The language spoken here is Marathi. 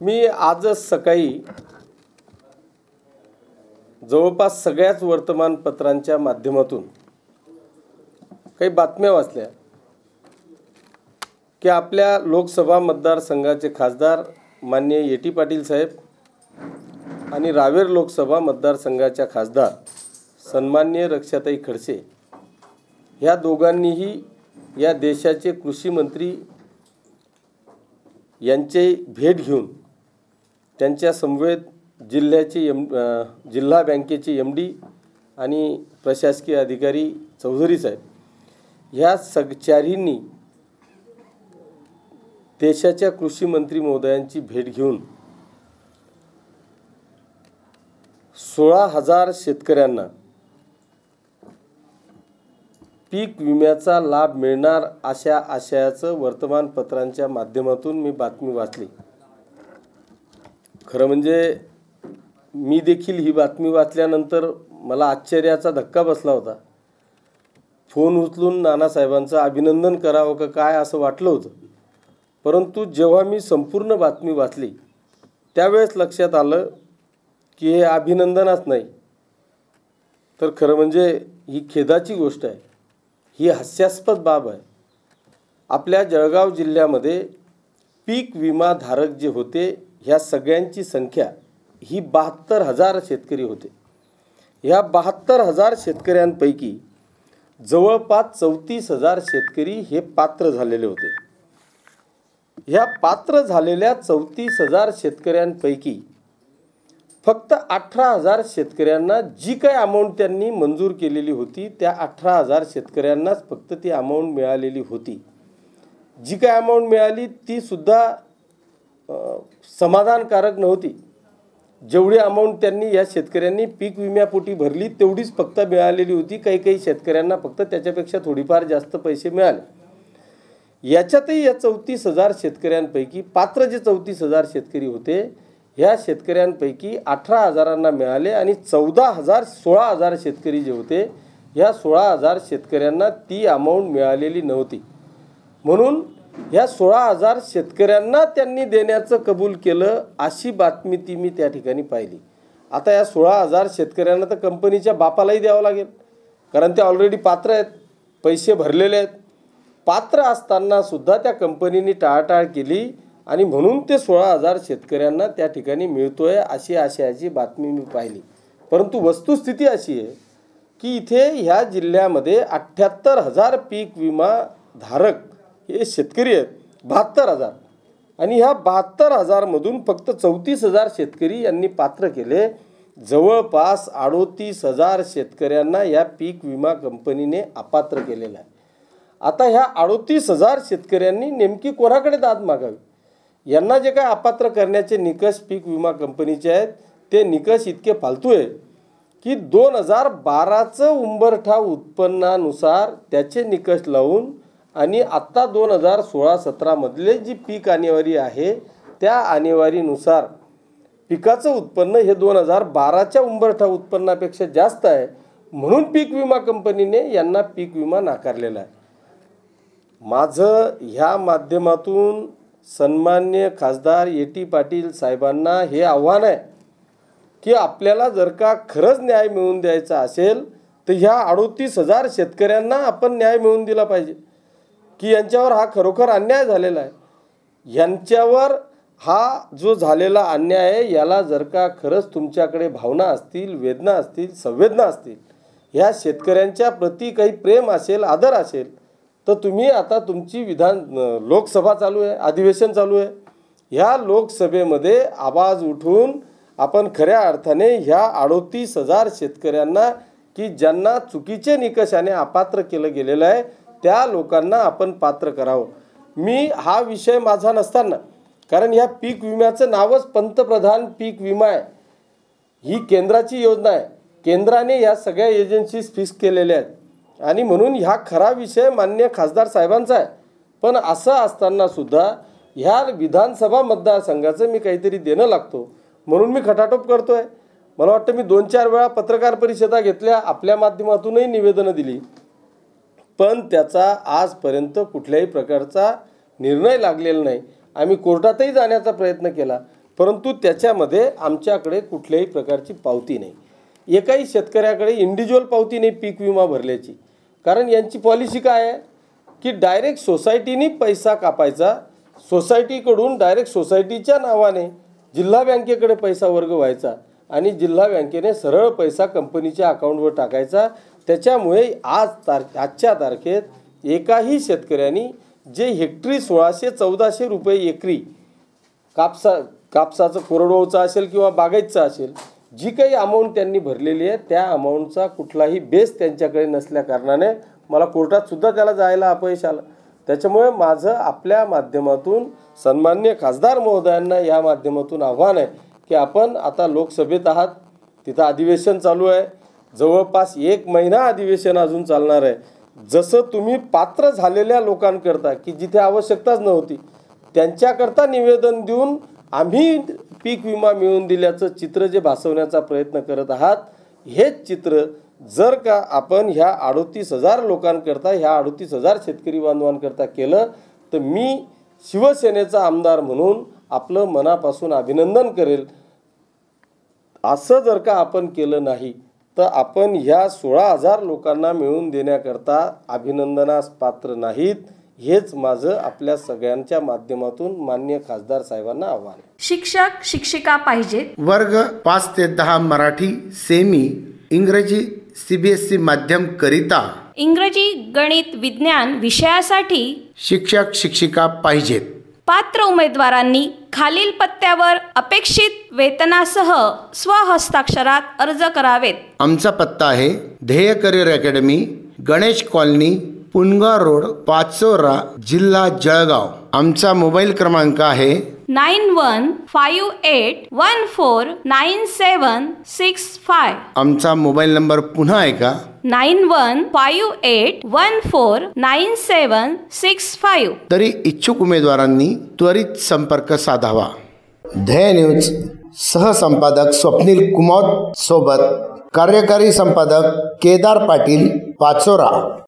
मी आजच सकाळी जवळपास सगळ्याच वर्तमानपत्रांच्या माध्यमातून काही बातम्या वाचल्या की आपल्या लोकसभा मतदारसंघाचे खासदार माननीय येटी पाटील साहेब आणि रावेर लोकसभा मतदारसंघाच्या खासदार सन्मान्य रक्षाताई खडसे ह्या दोघांनीही या देशाचे कृषी मंत्री यांचे भेट घेऊन त्यांच्या समवेत जिल्ह्याचे एम जिल्हा बँकेचे एम डी आणि प्रशासकीय अधिकारी चौधरी साहेब. ह्या सग चारींनी देशाच्या कृषी मंत्री महोदयांची भेट घेऊन सोळा हजार शेतकऱ्यांना पीक विम्याचा लाभ मिळणार अशा आशयाचं वर्तमानपत्रांच्या माध्यमातून मी बातमी वाचली. खरं म्हणजे मी देखील ही बातमी वाचल्यानंतर मला आश्चर्याचा धक्का बसला होता. फोन उचलून नानासाहेबांचं अभिनंदन करावं का काय असं वाटलं होतं. परंतु जेव्हा मी संपूर्ण बातमी वाचली त्यावेळेस लक्षात आलं की हे अभिनंदनच नाही. तर खरं म्हणजे ही खेदाची गोष्ट आहे. ही हास्यास्पद बाब आहे. आपल्या जळगाव जिल्ह्यामध्ये पीक विमाधारक जे होते ह्या सगळ्यांची संख्या ही बहात्तर हजार शेतकरी होते. ह्या बहात्तर हजार शेतकऱ्यांपैकी जवळपास चौतीस हजार शेतकरी हे पात्र झालेले होते. ह्या पात्र झालेल्या चौतीस हजार शेतकऱ्यांपैकी फक्त अठरा हजार शेतकऱ्यांना जी काय अमाऊंट त्यांनी मंजूर केलेली होती त्या अठरा हजार शेतकऱ्यांनाच फक्त ती अमाऊंट मिळालेली होती. जी काय अमाऊंट मिळाली ती सुद्धा समाधानकारक नव्हती. जेवढी अमाऊंट त्यांनी या शेतकऱ्यांनी पीक विम्यापोटी भरली तेवढीच फक्त मिळालेली होती. काही काही शेतकऱ्यांना फक्त त्याच्यापेक्षा थोडीफार जास्त पैसे मिळाले. याच्यातही या चौतीस हजार शेतकऱ्यांपैकी पात्र जे चौतीस हजार शेतकरी होते ह्या शेतकऱ्यांपैकी अठरा हजारांना मिळाले आणि चौदा हजार सोळा हजार शेतकरी जे होते ह्या सोळा हजार शेतकऱ्यांना ती अमाऊंट मिळालेली नव्हती. म्हणून ह्या सोळा हजार शेतकऱ्यांना त्यांनी देण्याचं कबूल केलं अशी बातमी ती मी त्या ठिकाणी पाहिली. आता या सोळा हजार शेतकऱ्यांना तर कंपनीच्या बापालाही द्यावं लागेल. कारण ते ऑलरेडी पात्र आहेत पैसे भरलेले आहेत. पात्र असताना सुद्धा त्या कंपनीने टाळाटाळ केली आणि म्हणून ते सोळा हजार शेतकऱ्यांना त्या ठिकाणी मिळतोय अशी आशयाची बातमी मी पाहिली. परंतु वस्तुस्थिती अशी आहे की इथे ह्या जिल्ह्यामध्ये अठ्ठ्याहत्तर हजार पीक विमा धारक हे शेतकरी आहेत. बहात्तर हजार. आणि ह्या बहात्तर हजारमधून फक्त चौतीस हजार शेतकरी यांनी पात्र केले. जवळपास अडोतीस हजार शेतकऱ्यांना या पीक विमा कंपनीने अपात्र केलेलं आहे. आता ह्या अडोतीस हजार शेतकऱ्यांनी नेमकी कोणाकडे दाद मागावी? यांना जे काय अपात्र करण्याचे निकष पीक विमा कंपनीचे आहेत ते निकष इतके फालतू आहे की दोन हजार बाराचं उंबरठा उत्पन्नानुसार त्याचे निकष लावून आणि आत्ता दोन हजार सोळा सतरामधले जी पीक आणेवारी आहे त्या आणेवारीनुसार पिकाचं उत्पन्न हे दोन हजार बाराच्या उंबरठा उत्पन्नापेक्षा जास्त आहे. म्हणून पीक विमा कंपनीने यांना पीक विमा नाकारलेला आहे. माझं ह्या माध्यमातून सन्मान्य खासदार ए टी पाटील साहेबांना हे आव्हान आहे की आपल्याला जर का खरंच न्याय मिळवून द्यायचा असेल तर ह्या अडोतीस हजार शेतकऱ्यांना आपण न्याय मिळवून दिला पाहिजे. की यांच्यावर हा खरोखर अन्याय झालेला आहे. यांच्यावर हा जो झालेला अन्याय आहे याला जर का खरंच तुमच्याकडे भावना असतील वेदना असतील संवेदना असतील ह्या शेतकऱ्यांच्या प्रती काही प्रेम असेल आदर असेल तर तुम्ही आता तुमची विधान लोकसभा चालू आहे अधिवेशन चालू आहे. ह्या लोकसभेमध्ये आवाज उठून आपण खऱ्या अर्थाने ह्या अडोतीस हजार शेतकऱ्यांना की ज्यांना चुकीचे निकषाने अपात्र केलं गेलेलं आहे त्या लोकांना आपण पात्र करावं. मी हा विषय माझा नसताना कारण ह्या पीक विम्याचं नावच पंतप्रधान पीक विमा आहे. ही केंद्राची योजना आहे. केंद्राने या सगळ्या एजन्सीज फिक्स केलेल्या आहेत. आणि म्हणून ह्या खरा विषय मान्य खासदार साहेबांचा आहे. पण असं असताना सुद्धा ह्या विधानसभा मतदारसंघाचं मी काहीतरी देणं लागतो. म्हणून मी खटाटोप करतो आहे मला वाटतं मी दोन चार वेळा पत्रकार परिषदा घेतल्या आपल्या माध्यमातूनही निवेदनं दिली. पण त्याचा आजपर्यंत कुठल्याही प्रकारचा निर्णय लागलेला नाही. आम्ही कोर्टातही जाण्याचा प्रयत्न केला परंतु त्याच्यामध्ये आमच्याकडे कुठल्याही प्रकारची पावती नाही. एकाही शेतकऱ्याकडे इंडिव्हिज्युअल पावती नाही पीक विमा भरल्याची. कारण यांची पॉलिसी काय आहे? की डायरेक्ट सोसायटीनी पैसा कापायचा सोसायटीकडून डायरेक्ट सोसायटीच्या नावाने जिल्हा बँकेकडे पैसा वर्ग व्हायचा आणि जिल्हा बँकेने सरळ पैसा कंपनीच्या अकाउंटवर टाकायचा त्याच्यामुळे आज तार आजच्या तारखेत एकाही शेतकऱ्यांनी जे हेक्टरी सोळाशे चौदाशे रुपये एकरी कापसा कापसाचं कोरडवाहूचं असेल किंवा बागायतचं असेल जी काही अमाऊंट त्यांनी भरलेली आहे त्या अमाऊंटचा कुठलाही बेस त्यांच्याकडे नसल्याकारणाने मला कोर्टातसुद्धा त्याला जायला अपयश आलं. त्याच्यामुळे माझं आपल्या माध्यमातून सन्मान्य खासदार महोदयांना या माध्यमातून आव्हान आहे की आपण आता लोकसभेत आहात तिथं अधिवेशन चालू आहे जवळपास एक महिना अधिवेशन अजून चालणार आहे. जसं तुम्ही पात्र झालेल्या लोकांकरता की जिथे आवश्यकताच नव्हती त्यांच्याकरता निवेदन देऊन आम्ही पीक विमा मिळवून दिल्याचं चित्र जे भासवण्याचा प्रयत्न करत आहात हेच चित्र जर का आपण ह्या अडोतीस हजार लोकांकरता ह्या अडोतीस हजार शेतकरी बांधवांकरता केलं तर मी शिवसेनेचा आमदार म्हणून आपलं मनापासून अभिनंदन करेल. असं जर का आपण केलं नाही तर आपण ह्या सोळा हजार लोकांना मिळवून देण्याकरता अभिनंदनास पात्र नाहीत हेच माझं आपल्या सगळ्यांच्या माध्यमातून मान्य खासदार साहेबांना आव्हान आहे. शिक्षक शिक्षिका पाहिजेत. वर्ग पाच ते दहा मराठी सेमी इंग्रजी सी बी एस सी माध्यम करिता इंग्रजी गणित विज्ञान विषयासाठी शिक्षक शिक्षिका पाहिजेत. पात्र उमेदवारांनी खालील पत्त्यावर अपेक्षित वेतनासह स्वहस्ताक्षरात अर्ज करावेत. आमचा पत्ता आहे Dhyey career academy Ganesh colony Punga road Pachora जिल्हा जळगाव. आमचा मोबाईल क्रमांक आहे nine one five eight one four nine seven six five. आमचा मोबाईल नंबर पुन्हा ऐका. Nine one five eight one four nine seven six five तरी इच्छुक उमेदवारांनी त्वरित संपर्क साधावा. ध्येय न्यूज सहसंपादक स्वप्नील कुमार सोबत कार्यकारी संपादक केदार पाटील पाचोरा.